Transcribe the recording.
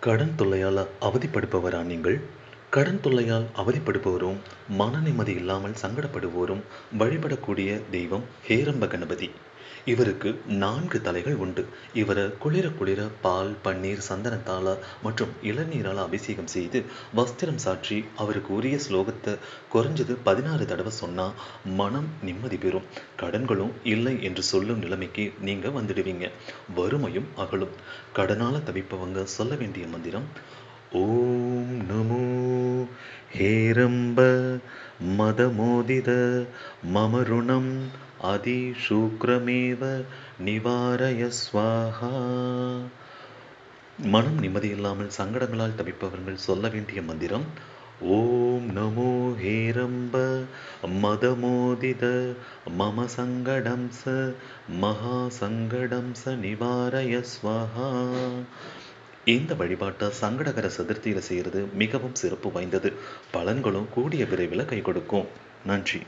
கடன் தொல்லையால் அவதிப்படுபவரா நீங்கள்? கடன் தொல்லையால் அவதிப்படுபவரும் மன நிம்மதி இல்லாமல் சங்கடப்படுவோரும் வழிபடக்கூடிய தெய்வம் ஹேரம்ப கணபதி. இவருக்கு நான்கு தலைகள் உண்டு. இவரை குளிர குளிர பால் பன்னீர் சந்தனத்தால மற்றும் இளநீரால் அபிஷேகம் செய்து வஸ்திரம் சாற்றி அவருக்கு உரிய ஸ்லோகத்தை குறைஞ்சது பதினாறு தடவை சொன்னா மனம் நிம்மதி பெறும். கடன்களும் இல்லை என்று சொல்லும் நிலைமைக்கு நீங்க வந்துடுவீங்க. வறுமையும் அகலும். கடனால தவிப்பவங்க சொல்ல வேண்டிய மந்திரம் ஓம் நமோ ஹேரம்ப மதமோதித மமருணம் அதிசூக்ரமேவ நிவாரய ஸ்வாஹா. மனம் நிம்மதியில்லாமல் சங்கடங்களால் தவிப்பவர்கள் சொல்ல வேண்டிய மந்திரம் ஓம் நமோ ஹேரம்ப மதமோதித மம சங்கடம் ச மகா சங்கடம் ச நிவாரய ஸ்வஹா. இந்த வழிபாட்டை சங்கடகர சதுர்த்தியில் செய்கிறது மிகவும் சிறப்பு வாய்ந்தது. பலன்களும் கூடிய விரைவில் கை கொடுக்கும். நன்றி.